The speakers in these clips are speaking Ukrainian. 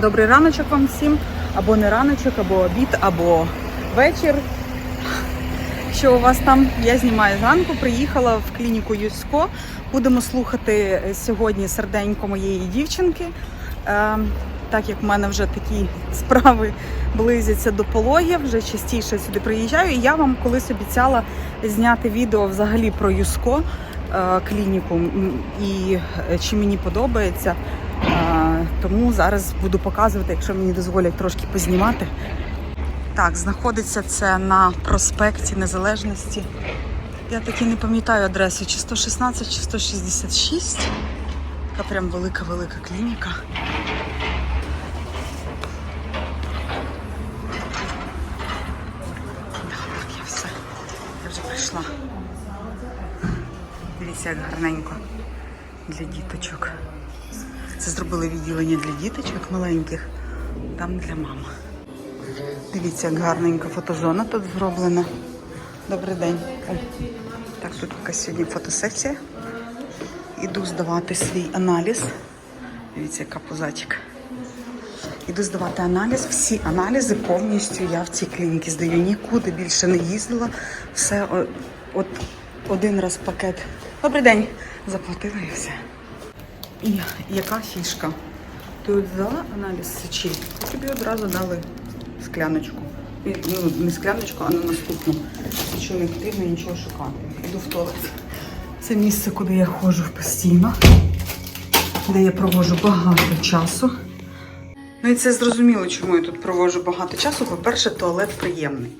Добрий раночок вам всім, або не раночок, або обід, або вечір. Що у вас там? Я знімаю зранку, приїхала в клініку Юсько. Будемо слухати сьогодні серденько моєї дівчинки. Е, так як в мене вже такі справи близяться до пологів, вже частіше сюди приїжджаю. І я вам колись обіцяла зняти відео взагалі про Юско е, клініку і е, чи мені подобається. Тому зараз буду показувати, якщо мені дозволять трошки познімати. Так, знаходиться це на проспекті Незалежності. Я таки не пам'ятаю адресу, чи 116, чи 166. Така прям велика-велика клініка. Я вже прийшла. Дивіться, як гарненько для діточок. Це зробили відділення для діточок маленьких, там для мами. Дивіться, як гарненька фотозона тут зроблена. Добрий день. О, так, тут якась сьогодні фотосесія. Іду здавати свій аналіз. Дивіться, яка позачка. Іду здавати аналіз. Всі аналізи повністю я в цій клініці здаю. Нікуди більше не їздила. Все от один раз пакет. Добрий день. Заплатила і все. І яка фішка? Ти от аналіз сечі, і тобі одразу дали скляночку. Ну, не скляночку, а на наступну. Що не потрібно нічого шукати. Іду в туалет. Це місце, куди я ходжу постійно, де я проводжу багато часу. Ну і це зрозуміло, чому я тут проводжу багато часу. По-перше, туалет приємний.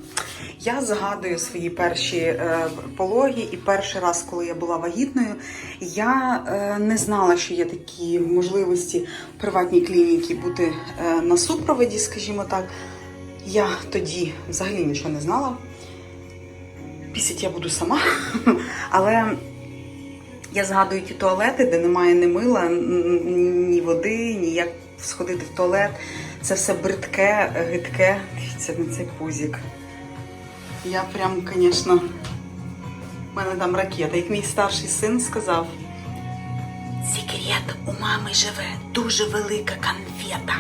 Я згадую свої перші е, пологи, і перший раз, коли я була вагітною, я е, не знала, що є такі можливості в приватній клініці бути е, на супроводі, скажімо так. Я тоді взагалі нічого не знала. Пісять я буду сама, але я згадую ті туалети, де немає ні мила, ні води, ні як сходити в туалет. Це все бридке, гидке. Дивіться на цей пузик. Я прям, звісно, в мене там ракета. Як мій старший син сказав, секрет у мами живе дуже велика конфета.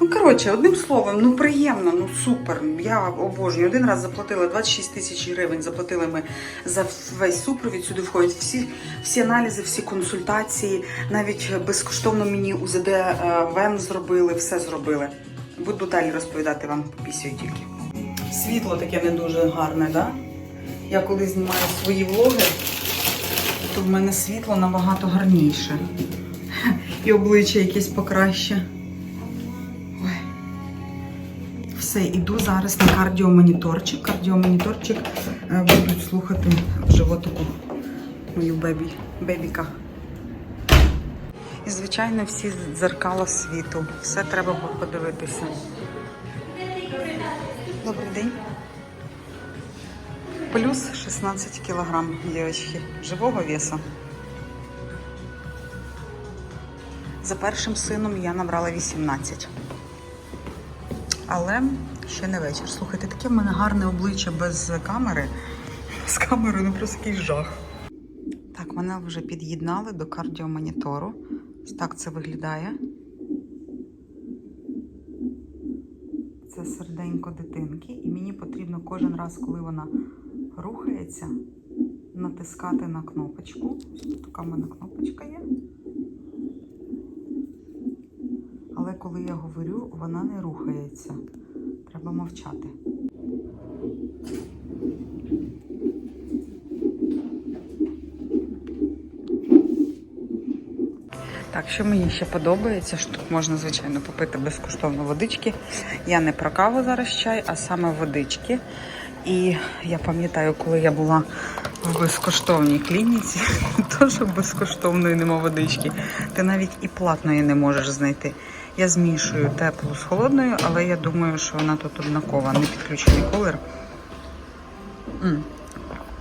Ну, коротше, одним словом, ну приємно, ну супер. Я обожнюю. Один раз заплатила 26 тисяч гривень. Заплатили ми за весь супровід. Сюди входять всі, всі аналізи, всі консультації. Навіть безкоштовно мені УЗД е, ВЕН зробили, все зробили. Буду далі розповідати вам по пісію тільки. Світло таке не дуже гарне, да? Я коли знімаю свої влоги, то в мене світло набагато гарніше. І обличчя якесь покраще. Ой. Все, іду зараз на кардіомоніторчик. Кардіомоніторчик е, будуть слухати в животику мою бебі, бебіка. І, звичайно, всі дзеркала світу. Все треба подивитися. Добрий день. Плюс 16 кілограм, дівчатки, живого веса. За першим сином я набрала 18. Але ще не вечір. Слухайте, таке в мене гарне обличчя без камери. З камерою ну просто якийсь жах. Так, мене вже під'єднали до кардіомонітору. Так це виглядає. Це серденько дитинки, і мені потрібно кожен раз, коли вона рухається, натискати на кнопочку. Така в мене кнопочка є. Але коли я говорю, вона не рухається. Треба мовчати. Так, що мені ще подобається, що тут можна, звичайно, попити безкоштовно водички. Я не про каву зараз чай, а саме водички. І я пам'ятаю, коли я була в безкоштовній клініці, то що безкоштовної нема водички, ти навіть і платної не можеш знайти. Я змішую теплу з холодною, але я думаю, що вона тут однакова, не підключений колір.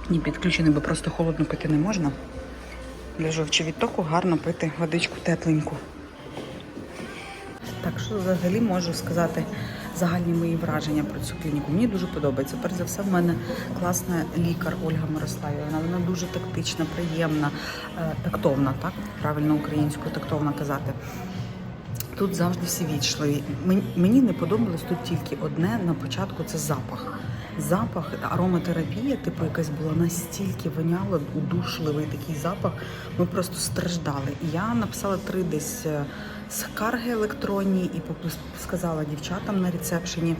Ні, підключений, бо просто холодно пити не можна. Для жовчовідтоку гарно пити водичку тепленьку. Так що взагалі можу сказати загальні мої враження про цю клініку. Мені дуже подобається. Перш за все, в мене класна лікар Ольга Мирославівна. Вона дуже тактична, приємна, е, тактовна, так правильно українською тактовна казати. Тут завжди всі. Мен- Мені не подобалось тут тільки одне на початку це запах. Запах, ароматерапія, типу, якась була настільки воняла, удушливий такий запах. Ми просто страждали. Я написала три десь е, скарги електронні і сказала дівчатам на рецепшені.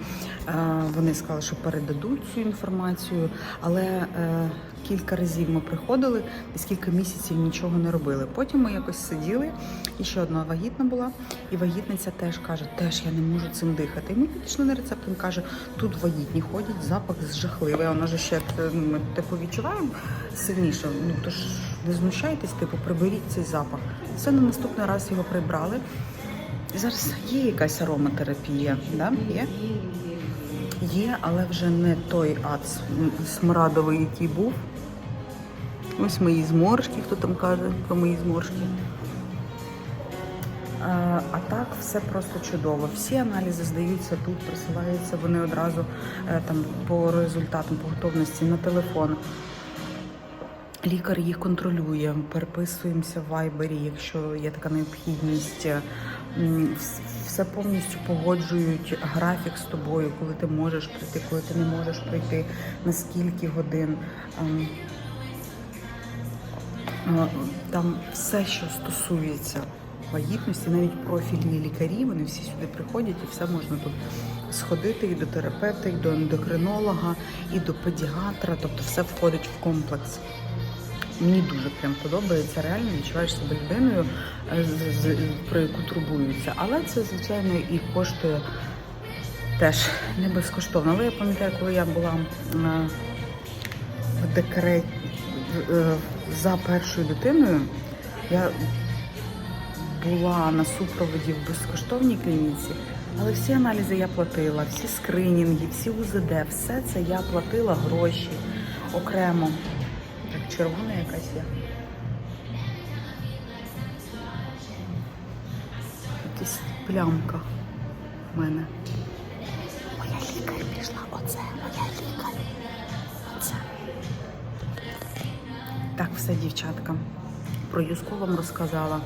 Е, Вони сказали, що передадуть цю інформацію, але е, кілька разів ми приходили і кілька місяців нічого не робили. Потім ми якось сиділи, і ще одна вагітна була, і вагітниця теж каже, теж я не можу цим дихати. І ми підійшли на рецепт, він каже, тут вагітні ходять, запах жахливий. Вона ж ще е, ми типу відчуваємо сильніше. Ну тож не знущайтесь, типу, приберіть цей запах. Все на наступний раз його прибрали. Зараз є якась ароматерапія, да? є? Є, але вже не той м, смрадовий, який був. Ось мої зморшки, хто там каже про мої зморшки. Е, А так все просто чудово. Всі аналізи здаються тут, присилаються вони одразу е, там по результатам, по готовності на телефон. Лікар їх контролює, переписуємося в вайбері, якщо є така необхідність. Все повністю погоджують графік з тобою, коли ти можеш прийти, коли ти не можеш прийти, на скільки годин. Е, Там все, що стосується вагітності, навіть профільні лікарі, вони всі сюди приходять і все можна тут сходити і до терапевта, і до ендокринолога, і до педіатра, тобто все входить в комплекс. Мені дуже прям подобається, реально відчуваєш себе людиною, е, про яку турбуються. Але це, звичайно, і коштує теж не безкоштовно. Але я пам'ятаю, коли я була е, в декреті за першою дитиною, я була на супроводі в безкоштовній клініці, але всі аналізи я платила, всі скринінги, всі УЗД, все це я платила гроші окремо. Так, червона якась є. Якась плямка в мене. Моя лікар пішла. Оце моя лікар. Оце. Так, все, дівчатка. Про Юску вам розказала.